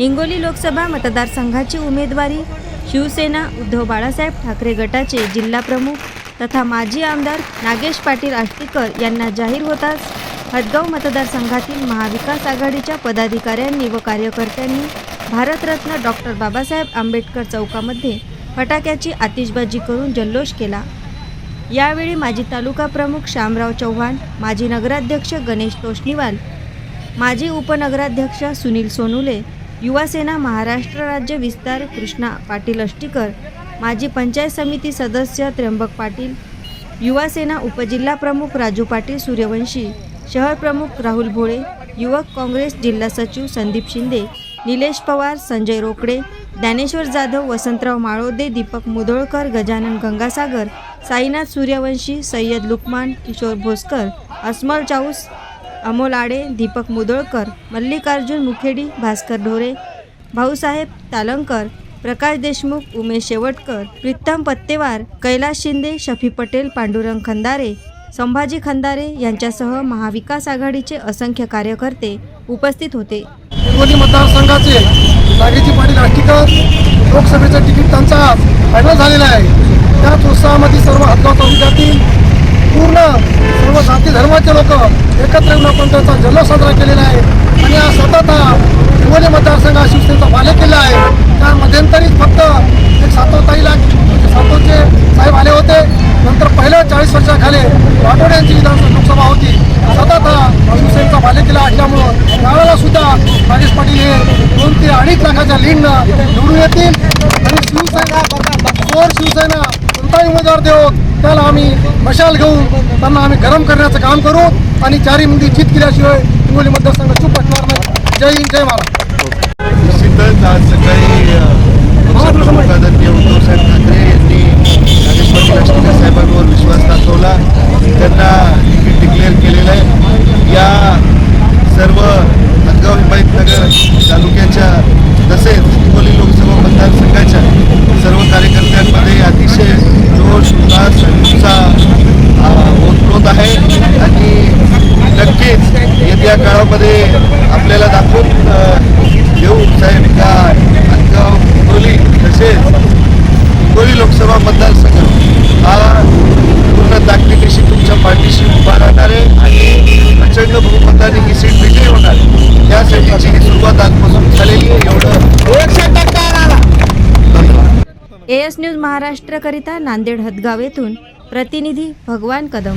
हिंगोली लोकसभा मतदारसंघाची उमेदवारी शिवसेना उद्धव बाळासाहेब ठाकरे गटाचे जिल्हाप्रमुख तथा माजी आमदार नागेश पाटील आष्टीकर यांना जाहीर होताच हदगाव मतदारसंघातील महाविकास आघाडीच्या पदाधिकाऱ्यांनी व कार्यकर्त्यांनी भारतरत्न डॉक्टर बाबासाहेब आंबेडकर चौकामध्ये फटाक्याची आतिषबाजी करून जल्लोष केला. यावेळी माजी तालुका प्रमुख श्यामराव चव्हाण माजी नगराध्यक्ष गणेश तोष्णीवाल माजी उपनगराध्यक्ष सुनील सोनुले युवासेना महाराष्ट्र राज्य विस्तार कृष्णा पाटील अष्टीकर माजी पंचायत समिती सदस्य त्र्यंबक पाटील युवासेना उपजिल्हा प्रमुख राजू पाटील सूर्यवंशी शहर प्रमुख राहुल भोळे युवक काँग्रेस जिल्हा सचिव संदीप शिंदे निलेश पवार संजय रोकडे ज्ञानेश्वर जाधव वसंतराव माळोदे दीपक मुधोळकर गजानन गंगासागर साईनाथ सूर्यवंशी सय्यद लुकमान किशोर भोसकर अस्मल चाऊस अमोल आडे दीपक मुदोळकर मल्लिकार्जुन मुखेडी भास्कर ढोरे भाऊसाहेब तालंकर प्रकाश देशमुख उमेश शेवटकर प्रीतम पत्तेवार कैलास शिंदे शफी पटेल पांडुरंग खंदारे संभाजी खंदारे यांच्यासह महाविकास आघाडीचे असंख्य कार्यकर्ते उपस्थित होते. हिंगोली मतदारसंघाचे नागेजी पाटील आष्टीकर लोकसभेचं तिकीट त्यांचा फायनल झालेला आहे. त्याच उत्साहामध्ये सर्व हदगाव तालुक्यातील पूर्ण सर्व जाती धर्माचे लोक एकत्र येऊन आपण त्याचा जल्लोष साजरा केलेला आहे. आणि हा सतत हा हिंगोली मतदारसंघ हा शिवसेनेचा बालेकिल्ला आहे. त्या मध्यंतरीच फक्त एक सातवताईला म्हणजे सातवचे साहेब आले होते. नंतर पहिल्या चाळीस वर्षाखाली राठोड यांची विधानसभा लोकसभा होती. सतत हा शिवसेनेचा बालेकिल्ला असल्यामुळं त्यावेळेला सुद्धा राजेश पाटील हे दोन ते अडीच लाखाच्या लीडनं निवडून येतील. आणि शिवसेना चोर शिवसेना कोणताही उमेदवार देऊ त्याला आम्ही मशाल घेऊन त्यांना आम्ही गरम करण्याचं काम करू. आणि चारही मंदी चित केल्याशिवाय हिंगोली मतदारसंघ चूप पटणार नाही. जय हिंद जय महाराष्ट्र. निश्चितच आज सकाळी अ, उद्धवसाहेब ठाकरे यांनी नागेश साहेबांवर विश्वास दाखवला. त्यांना तिकीट डिक्लेअर केलेलं आहे. या सर्व हदगाव हिमायतनगर तालुक्याच्या तसेच हिंगोली लोकसभा मतदारसंघाच्या सर्व कार्यकर्त्यांमध्ये अतिशय जोश उल्हास आणि उत्साह अ, ओतप्रोत आहे आणि नक्कीच गावामध्ये आपल्याला दाखवून अ, देऊ साहेब का हदगाव हिंगोली तसेच हिंगोली लोकसभा मतदारसंघ. हा पूर्ण ताकदीशी तुमच्या पाठीशी उभा राहणार आहे आणि प्रचंड बहुमताने ही सीट विजयी होणार. आहे. त्यासाठीची ही सुरुवात आजपासून झालेली आहे. एवढं एस न्यूज महाराष्ट्रकरिता नांदेड हदगाव येथून प्रतिनिधी भगवान कदम.